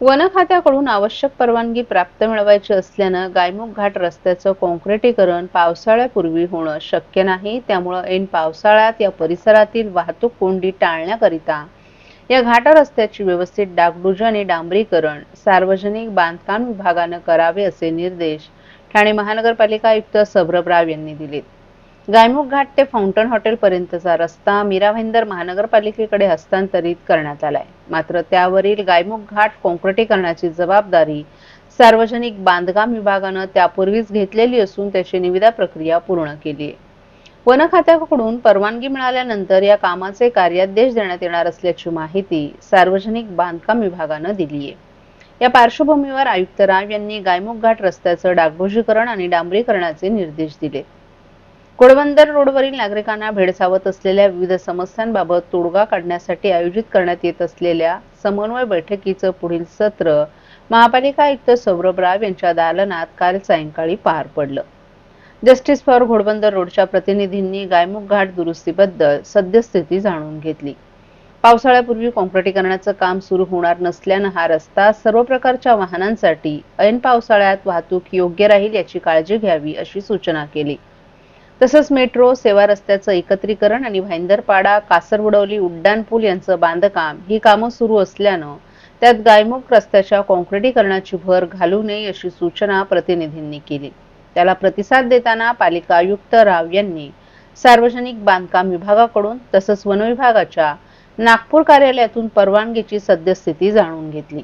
One खात्याकडून आवश्यक परवानगी प्राप्त मिळवायची असल्यानं गायमुख घाट रस्त्याचं काँक्रिटीकरण पावसाळ्यापूर्वी होणं शक्य नाही. त्यामुळं ऐन पावसाळ्यात या परिसरातील वाहतूक कोंडी टाळण्याकरिता या घाट रस्त्याची व्यवस्थित डागडुजी आणि डांबरीकरण सार्वजनिक बांधकाम विभागानं करावे असे निर्देश ठाणे महानगरपालिका आयुक्त सौरभ राव यांनी दिलेत. गायमुख घाट ते फाउंटन हॉटेल पर्यंतचा रस्ता मीरा भाईंदर महानगरपालिकेकडे हस्तांतरित करण्यात आलाय. मात्र त्यावरील गायमुख घाट कॉन्क्रिटीकरणाची जबाबदारी सार्वजनिक बांधकाम विभागानं त्यापूर्वीच घेतलेली असून त्याची निविदा प्रक्रिया पूर्ण केली आहे वन खात्याकडून परवानगी मिळाल्यानंतर या कामाचे कार्यादेश देण्यात येणार असल्याची माहिती सार्वजनिक बांधकाम विभागानं दिली आहे या पार्श्वभूमीवर आयुक्त राव यांनी गायमुख घाट रस्त्याचं डागडुजीकरण आणि डांबरीकरणाचे निर्देश दिले घोडबंदर रोडवरील नागरिकांना भेडसावत असलेल्या विविध समस्यांबाबत तोडगा काढण्यासाठी आयोजित करण्यात येत असलेल्या समन्वय बैठकीचं पुढील सत्र महापालिका आयुक्त सौरभ राव यांच्या दालनात काल सायंकाळी पार पडलं. जस्टिस फॉर घोडबंदर रोडच्या प्रतिनिधींनी गायमुख घाट दुरुस्तीबद्दल सद्यस्थिती जाणून घेतली. पावसाळ्यापूर्वी काँक्रिटीकरणाचं काम सुरू होणार नसल्यानं हा रस्ता सर्व प्रकारच्या वाहनांसाठी ऐन पावसाळ्यात वाहतूक योग्य राहील याची काळजी घ्यावी अशी सूचना केली. तसंच मेट्रो सेवा रस्त्याचं एकत्रीकरण आणि भाईंदरपाडा कासरवडवली उड्डाणपूल यांचं बांधकाम ही कामं सुरू असल्यानं त्यात गायमुख रस्त्याच्या काँक्रिटीकरणाची भर घालू नये अशी सूचना प्रतिनिधींनी केली. त्याला प्रतिसाद देताना पालिका आयुक्त राव यांनी सार्वजनिक बांधकाम विभागाकडून तसंच वन विभागाच्या नागपूर कार्यालयातून परवानगीची सद्यस्थिती जाणून घेतली.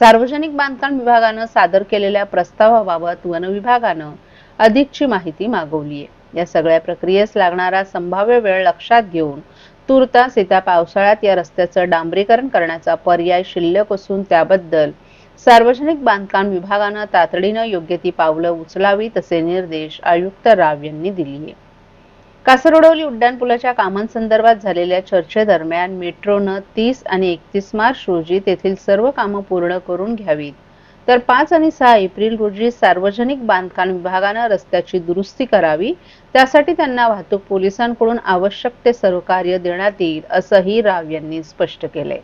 सार्वजनिक बांधकाम विभागानं सादर केलेल्या प्रस्तावाबाबत वन विभागानं अधिकची माहिती मागवली आहे या सगळ्या प्रक्रियेस लागणारा संभाव्य वेळ लक्षात घेऊन तुर्तास येत्या पावसाळ्यात या रस्त्याचं डांबरीकरण करण्याचा पर्याय शिल्लक असून त्याबद्दल सार्वजनिक बांधकाम विभागानं तातडीनं योग्य ती पावलं उचलावी तसे निर्देश आयुक्त राव यांनी दिली आहे कासरवडवली उड्डाणपुलाच्या कामांसंदर्भात झालेल्या चर्चेदरम्यान मेट्रोनं तीस आणि एकतीस मार्च रोजी तेथील सर्व कामं पूर्ण करून घ्यावीत. तर पाच आणि सहा एप्रिल रोजी सार्वजनिक बांधकाम विभागानं रस्त्याची दुरुस्ती करावी. त्यासाठी त्यांना वाहतूक पोलिसांकडून आवश्यक ते सहकार्य देण्यात येईल असंही राव यांनी स्पष्ट केलंय.